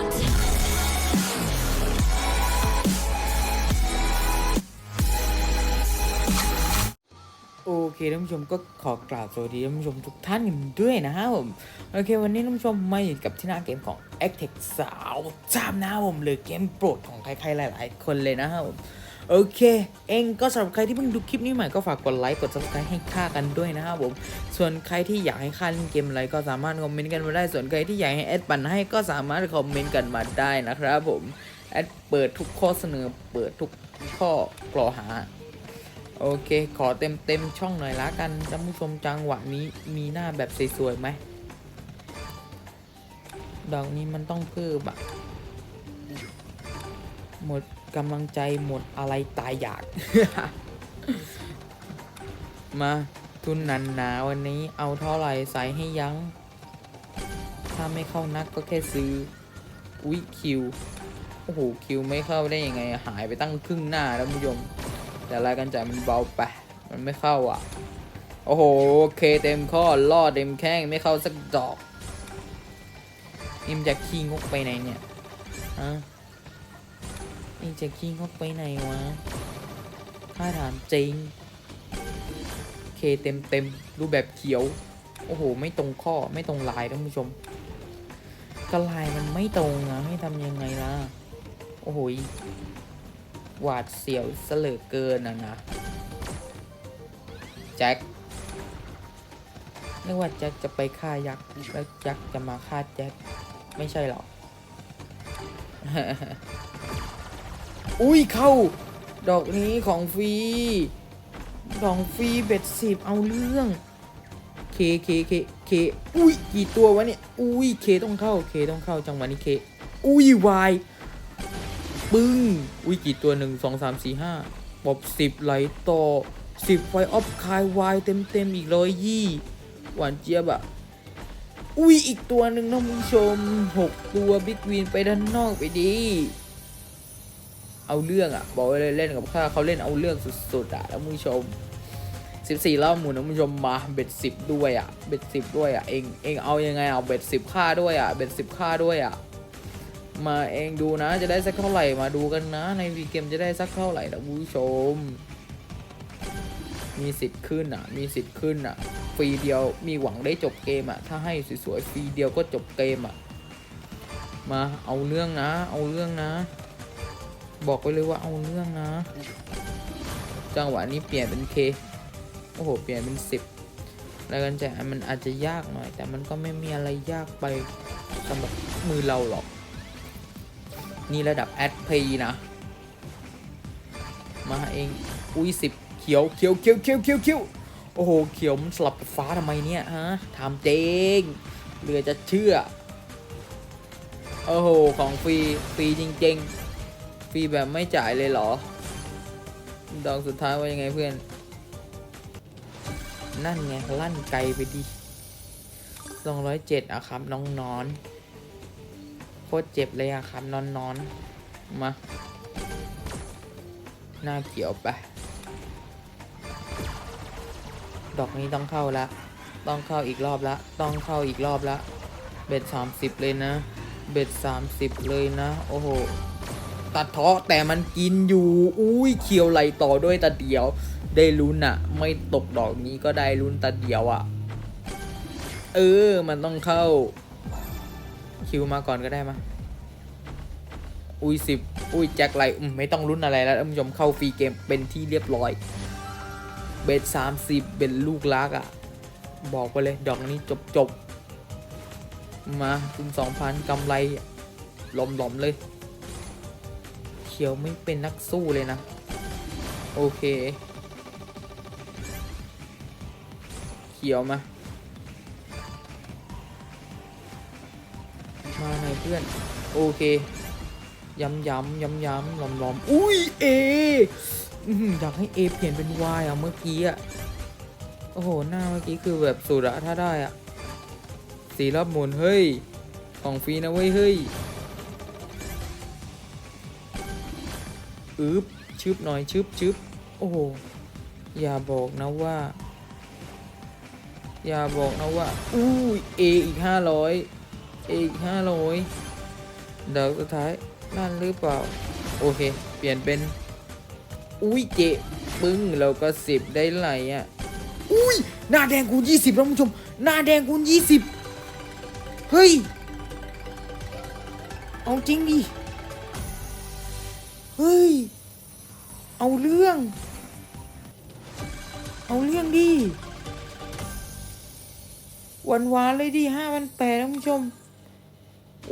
โอเคท่านผู้ชมก็ขอกราบสวัสดีท่านผู้ชมทุกท่านกันด้วยนะครับผมโอเควันนี้ท่านผู้ชมมาอยู่กับที่หน้าเกมของ a c t e c สาวจามนะครับผมหรือเกมโปรดของใครๆหลาย ๆ คนเลยนะครับผม โอเค เองก็สำหรับใครที่เพิ่งดูคลิปนี้ใหม่ก็ฝากกดไลค์กด subscribe ให้ค่ากันด้วยนะครับผม ส่วนใครที่อยากให้ค่าเล่นเกมอะไรก็สามารถคอมเมนต์กันมาได้ ส่วนใครที่อยากให้แอดปั่นให้ก็สามารถคอมเมนต์กันมาได้นะครับผม แอดเปิดทุกข้อเสนอ เปิดทุกข้อกล่าวหา โอเค ขอเต็มเต็มช่องหน่อยละกันท่านผู้ชมจังหวะนี้มีหน้าแบบสวยๆไหมดอกนี้มันต้องเพิ่มอะหมด กำลังใจหมดอะไรตายอยาก มาทุนนันหนาวันนี้เอาเท่าไหร่ใส่ให้ยัง้ง ถ้าไม่เข้านักก็แค่ซื้อ อุ๊ยคิว โอ้โห คิวไม่เข้าได้ยังไง หายไปตั้งครึ่งหน้าแล้วผู้ชมแต่รายการจ่ายมันเบาไป มันไม่เข้าอะ โอ้โห เคเต็มข้อล่อเต็มแข้งไม่เข้าสักดอก นี่มนจะขี้งกไปไหนเนี่ยฮะ นี่จะขี้งกไปไหนวะถ้าถามจริง เคเต็มเต็มรูปแบบเขียว โอ้โห ไม่ตรงข้อไม่ตรงลายท่านผู้ชมก็ลายมันไม่ตรงอะให้ทำยังไงล่ะ โอ้โหหวาดเสียวเสลอเกินอะนะแจ็คนึกว่าแจ็คจะไปฆ่ายักษ์แล้วยักษ์จะมาฆ่าแจ็คไม่ใช่หรอก อุ้ยเข้า ดอกนี้ของฟรีดอกฟรีเบ็ดสิบเอาเรื่อง เคเคเคเคอุ้ยกี่ตัววะเนี่ยอุ้ยเคต้องเข้าเคต้องเข้าจังหวะนี้เคอุ้ยวายปึ้งอุ้ยกี่ตัวหนึ่งสองสามสี่ห้าปบสิบไหลต่อสิบไฟออฟคายวายเต็มเต็มอีกร้อยยี่หวานเจี๊ยบอะอุ้ยอีกตัวหนึ่งนะคุณผู้ชมหกตัวบิ๊กวินไปด้านนอกไปดี เอาเรื่องอะบอกเลยเล่นกับข้าเขาเล่นเอาเรื่องสุดๆอะแล้วคุณผู้ชมสิบสี่รอบหมุนนะคุณผู้ชมมาเบ็ดสิบด้วยอะเบ็ดสิบด้วยอะเองเองเอายังไงเอาเบ็ดสิบค่าด้วยอะเบ็ดสิบค่าด้วยอะมาเองดูนะจะได้สักเท่าไหร่มาดูกันนะ ในวีเกมจะได้สักเท่าไหร่นะคุณผู้ชม มีสิทธิ์ขึ้นอะ มีสิทธิ์ขึ้นอะฟรีเดียวมีหวังได้จบเกมอะ ถ้าให้สวยๆฟรีเดียวก็จบเกมอะ มาเอาเรื่องนะ เอาเรื่องนะ บอกไปเลยว่าเอาเรื่องนะ จังหวะนี้เปลี่ยนเป็นเคโอ้โห เปลี่ยนเป็นสิบแล้วกันจกมันอาจจะยากหน่อย แต่มันก็ไม่มีอะไรยากไปสำหรับมือเราหรอก นี่ระดับแอดพีนะ มาเอง อุ้ยสิบเขียวเขียวเขียวเขียวเขียวเขียวโอ้โห เขียวมันสลับฟ้าทำไมเนี่ยฮะถามเจงเหลือจะเชื่อ โอ้โห ของฟรี ฟรีจริง ๆ ฟรีแบบไม่จ่ายเลยเหรอ ดอกสุดท้ายว่ายังไงเพื่อน นั่นไง ลั่นไกลไปดิสองร้อยเจ็ดอะครับ น้องนอน โคตรเจ็บเลยอะครับ นอนนอนมา หน้าเขียวไป ดอกนี้ต้องเข้าละ ต้องเข้าอีกรอบละ ต้องเข้าอีกรอบละ เบ็ดสามสิบเลยนะ เบ็ดสามสิบเลยนะ โอ้โห ตัดเทาะแต่มันกินอยู่ อุ้ยเขียวไหลต่อด้วยตาเดียว ได้ลุ้นอะไม่ตกดอกนี้ก็ได้ลุ้นตาเดียวอะเออ มันต้องเข้า คิวมาก่อนก็ได้มาอุ้ยสิบอุ้ยแจ็คไลอืมไม่ต้องลุ้นอะไรแล้วท่านผู้ชมเข้าฟรีเกมเป็นที่เรียบร้อย เบสสามสิบเป็นลูกลักอะบอกไปเลยดอกนี้จบจบมาคุณสองพันกำไรหลอมหลอมๆเลย ขียวไม่เป็นนักสู้เลยนะ โอเค เขียวมา มาไงเพื่อน โอเค ย้ำย้ำย้ำย้ำล้อมล้อมอุ้ยเออยากให้เอเปลี่ยนเป็นวายอะเมื่อกี้อะ โอ้โห หน้าเมื่อกี้คือแบบสุดอะถ้าได้อะ สีรอบหมุนเฮ้ย ของฟรีนะเว้ยเฮ้ย อึบชึบหน่อยชึบชึบโอ้โห อย่าบอกนะว่า อย่าบอกนะว่าอุ้ยเออีกห้าร้อยเออีกห้าร้อยเดอกสุดท้ายนั่นหรือเปล่า โอเค เปลี่ยนเป็น อุ้ยเจปึ้งเราก็สิบได้ไหลอะ อุ้ยหน้าแดงคูณยี่สิบท่านผู้ชม หน้าแดงคูณยี่สิบเฮ้ย เอาจริงดิ เฮ้ย เอาเรื่อง เอาเรื่องดิหวานหวานเลยดิห้าพันแปดท่านผู้ชม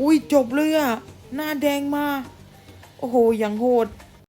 อุ้ยจบเลยอะหน้าแดงมา โอ้โห อย่างโหด